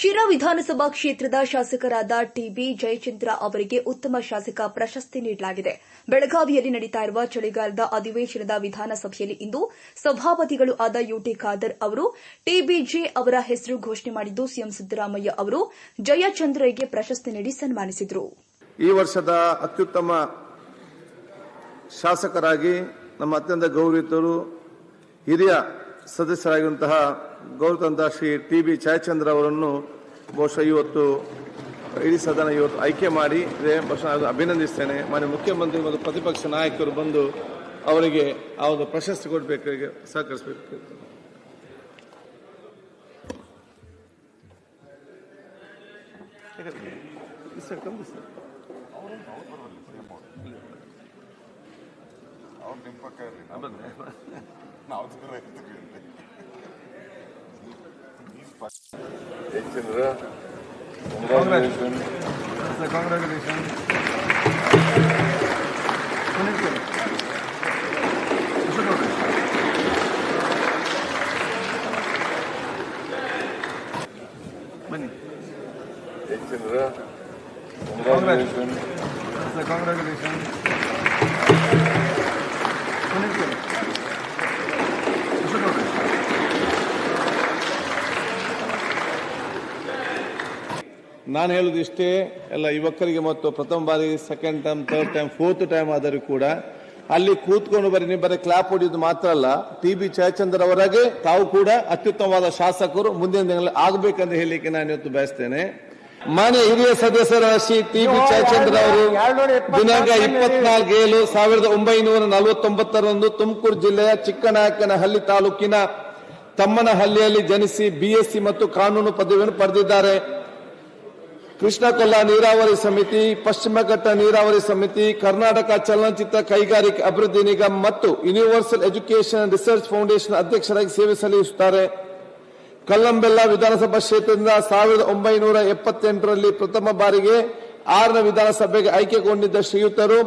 ಶಿರಾ ವಿಧಾನಸಭಾ ಕ್ಷೇತ್ರದ ಶಾಸಕರಾದ ಟಿಬಿ ಜಯಚಂದ್ರ ಅವರಿಗೆ ಉತ್ತಮ ಶಾಸಕ ಪ್ರಶಸ್ತಿ ನೀಡಲಾಗಿದೆ. ಬೆಳಗಾವಿಯಲ್ಲಿ ನಡೀತಾ ಇರುವ ಚಳಿಗಾಲದ ಅಧಿವೇಶನದ ವಿಧಾನಸಭೆಯಲ್ಲಿ ಇಂದು ಸಭಾಪತಿಗಳು ಆದ ಯುಟಿ ಖಾದರ್ ಅವರು ಟಿಬಿಜೆ ಅವರ ಹೆಸರು ಘೋಷಣೆ ಮಾಡಿದ್ದು ಸಿಎಂ ಸಿದ್ದರಾಮಯ್ಯ ಅವರು ಜಯಚಂದ್ರಗೆ ಪ್ರಶಸ್ತಿ ನೀಡಿ ಸನ್ಮಾನಿಸಿದರು. ಈ ವರ್ಷದ ಅತ್ಯುತ್ತಮ ಶಾಸಕರಾಗಿ ನಮ್ಮ ಅತ್ಯಂತ ಗೌರವಿತರು ಹಿರಿಯ ಸದಸ್ಯರಾಗಿರುವಂತಹ ಗೌರವಂತ ಶ್ರೀ ಟಿ ಬಿ ಜಯಚಂದ್ರ ಅವರನ್ನು ಬಹುಶಃ ಇವತ್ತು ಇಡೀ ಸದನ ಇವತ್ತು ಆಯ್ಕೆ ಮಾಡಿ ಇದೆ. ಬಹುಶಃ ಅದು ಅಭಿನಂದಿಸ್ತೇನೆ. ಮಾನ್ಯ ಮುಖ್ಯಮಂತ್ರಿ ಮತ್ತು ಪ್ರತಿಪಕ್ಷ ನಾಯಕರು ಬಂದು ಅವರಿಗೆ ಆ ಒಂದು ಪ್ರಶಸ್ತಿ ಕೊಡಬೇಕು ಸಹಕರಿಸಬೇಕು. Sir Ekin Ra. Congratulations. Congratulations. Bani. Ekin Ra. Congratulations. Congratulations. ನಾನು ಹೇಳೋದು ಇಷ್ಟೇ. ಎಲ್ಲ ಯುವಕರಿಗೆ ಮತ್ತು ಪ್ರಥಮ ಬಾರಿ second time third time fourth time ಆದರೂ ಕೂಡ ಅಲ್ಲಿ ಕೂತ್ಕೊಂಡು ಬರೀ ನೀವು ಬರೀ ಕ್ಲಾಪ್ ಹೊಡೆಯೋದು ಮಾತ್ರ ಅಲ್ಲ. ಟಿ ಬಿ ಜಯಚಂದ್ರ ಅವರಾಗೆ ತಾವು ಕೂಡ ಅತ್ಯುತ್ತಮವಾದ ಶಾಸಕರು. ಮುಂದಿನ ದಿನಗಳಲ್ಲಿ ಆಗಬೇಕಂತ ಹೇಳಲಿಕ್ಕೆ ನಾನು ಇವತ್ತು ಬಯಸ್ತೇನೆ. ಮಾನ್ಯ ಹಿರಿಯ ಸದಸ್ಯರ ಶ್ರೀ ಟಿ ಬಿ ಜಯಚಂದ್ರ ಅವರು ದಿನಾಂಕ ಇಪ್ಪತ್ನಾಲ್ಕು ಏಳು ಸಾವಿರದ ಒಂಬೈನೂರ ನಲವತ್ತೊಂಬತ್ತರಂದು ತುಮಕೂರು ಜಿಲ್ಲೆಯ ಚಿಕ್ಕನಾಯಕನಹಳ್ಳಿ ತಾಲೂಕಿನ ತಮ್ಮನಹಳ್ಳಿಯಲ್ಲಿ ಜನಿಸಿ ಬಿಎಸ್ಸಿ ಮತ್ತು ಕಾನೂನು ಪದವಿಯನ್ನು ಪಡೆದಿದ್ದಾರೆ. ಕೃಷ್ಣ ಕೊಲ್ಲ ನೀರಾವರಿ ಸಮಿತಿ, ಪಶ್ಚಿಮ ಘಟ್ಟ ನೀರಾವರಿ ಸಮಿತಿ, ಕರ್ನಾಟಕ ಚಲನಚಿತ್ರ ಕೈಗಾರಿಕೆ ಅಭಿವೃದ್ಧಿ ನಿಗಮ ಮತ್ತು ಯೂನಿವರ್ಸಲ್ ಎಜುಕೇಷನ್ ರಿಸರ್ಚ್ ಫೌಂಡೇಶನ್ ಅಧ್ಯಕ್ಷರಾಗಿ ಸೇವೆ ಸಲ್ಲಿಸುತ್ತಾರೆ. ಕಲ್ಲಂಬೆಲ್ಲ ವಿಧಾನಸಭಾ ಕ್ಷೇತ್ರದಿಂದ ಸಾವಿರದ ಒಂಬೈನೂರ ಎಪ್ಪತ್ತೆಂಟರಲ್ಲಿ ಪ್ರಥಮ ಬಾರಿಗೆ ಆರನೇ ವಿಧಾನಸಭೆಗೆ ಆಯ್ಕೆಗೊಂಡಿದ್ದ ಶ್ರೀಯುತರು,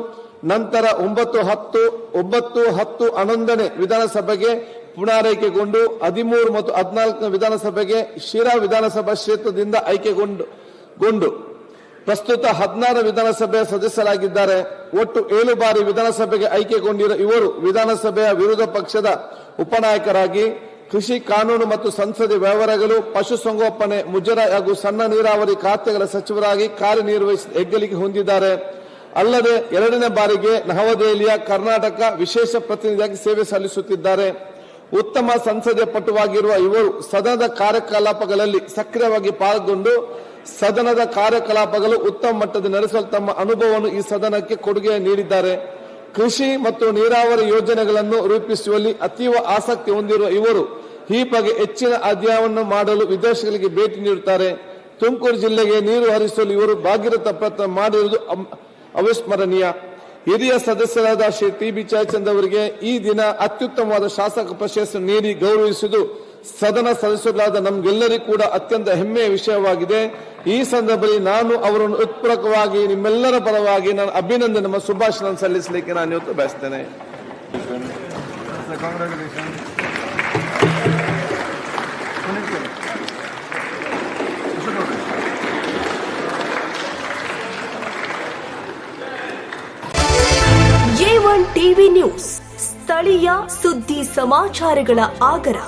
ನಂತರ ಒಂಬತ್ತು ಹತ್ತು ಒಂಬತ್ತು ಹತ್ತು ಹನ್ನೊಂದನೇ ವಿಧಾನಸಭೆಗೆ ಪುನರಾಯ್ಕೆಗೊಂಡು ಹದಿಮೂರು ಮತ್ತು ಹದಿನಾಲ್ಕನೇ ವಿಧಾನಸಭೆಗೆ ಶಿರಾ ವಿಧಾನಸಭಾ ಕ್ಷೇತ್ರದಿಂದ ಆಯ್ಕೆಗೊಂಡು ಗೊಂಡು. ಪ್ರಸ್ತುತ ಹದಿನಾರು ವಿಧಾನಸಭೆಯ ಸದಸ್ಯರಾಗಿದ್ದಾರೆ. ಒಟ್ಟು ಏಳು ಬಾರಿ ವಿಧಾನಸಭೆಗೆ ಆಯ್ಕೆಗೊಂಡಿರುವ ಇವರು ವಿಧಾನಸಭೆಯ ವಿರೋಧ ಪಕ್ಷದ ಉಪನಾಯಕರಾಗಿ ಕೃಷಿ ಕಾನೂನು ಮತ್ತು ಸಂಸದೀಯ ವ್ಯವಹಾರಗಳು ಪಶುಸಂಗೋಪನೆ ಮುಜರಾಯಿ ಹಾಗೂ ಸಣ್ಣ ನೀರಾವರಿ ಖಾತೆಗಳ ಸಚಿವರಾಗಿ ಕಾರ್ಯನಿರ್ವಹಿಸಿ ಹೆಗ್ಗಳಿಕೆ ಹೊಂದಿದ್ದಾರೆ. ಅಲ್ಲದೆ ಎರಡನೇ ಬಾರಿಗೆ ನವದೆಹಲಿಯ ಕರ್ನಾಟಕ ವಿಶೇಷ ಪ್ರತಿನಿಧಿಯಾಗಿ ಸೇವೆ ಸಲ್ಲಿಸುತ್ತಿದ್ದಾರೆ. ಉತ್ತಮ ಸಂಸದೀಯ ಪಟುವಾಗಿರುವ ಇವರು ಸದನದ ಕಾರ್ಯಕಲಾಪಗಳಲ್ಲಿ ಸಕ್ರಿಯವಾಗಿ ಪಾಲ್ಗೊಂಡು ಸದನದ ಕಾರ್ಯಕಲಾಪಗಳು ಉತ್ತಮ ಮಟ್ಟದ ನಡೆಸಲು ತಮ್ಮ ಅನುಭವವನ್ನು ಈ ಸದನಕ್ಕೆ ಕೊಡುಗೆ ನೀಡಿದ್ದಾರೆ. ಕೃಷಿ ಮತ್ತು ನೀರಾವರಿ ಯೋಜನೆಗಳನ್ನು ರೂಪಿಸುವಲ್ಲಿ ಅತೀವ ಆಸಕ್ತಿ ಹೊಂದಿರುವ ಇವರು ಈ ಬಗ್ಗೆ ಹೆಚ್ಚಿನ ಅಧ್ಯಯನವನ್ನು ಮಾಡಲು ವಿದೇಶಗಳಿಗೆ ಭೇಟಿ ನೀಡುತ್ತಾರೆ. ತುಮಕೂರು ಜಿಲ್ಲೆಗೆ ನೀರು ಹರಿಸಲು ಇವರು ಭಾಗೀರಥ ಪ್ರಯತ್ನ ಮಾಡಿರುವುದು ಅವಿಸ್ಮರಣೀಯ. ಹಿರಿಯ ಸದಸ್ಯರಾದ ಶ್ರೀ ಟಿ ಬಿ ಜಯಚಂದ್ ಅವರಿಗೆ ಈ ದಿನ ಅತ್ಯುತ್ತಮವಾದ ಶಾಸಕ ಪ್ರಶಸ್ತಿ ನೀಡಿ ಗೌರವಿಸುವುದು ಸದನ ಸದಸ್ಯರಾದ ನಮ್ಗೆಲ್ಲರಿಗೂ ಕೂಡ ಅತ್ಯಂತ ಹೆಮ್ಮೆಯ ವಿಷಯವಾಗಿದೆ. ಈ ಸಂದರ್ಭದಲ್ಲಿ ನಾನು ಅವರನ್ನು ಉತ್ಪೂರಕವಾಗಿ ನಿಮ್ಮೆಲ್ಲರ ಪರವಾಗಿ ನಾನು ಅಭಿನಂದನೆ ನಮ್ಮ ಶುಭಾಶಯ ಸಲ್ಲಿಸಲಿಕ್ಕೆ ನಾನು ಇವತ್ತು ಬಯಸ್ತೇನೆ. ಟಿವಿ ನ್ಯೂಸ್ ಸ್ಥಳೀಯ ಸುದ್ದಿ ಸಮಾಚಾರಗಳ ಆಗರ.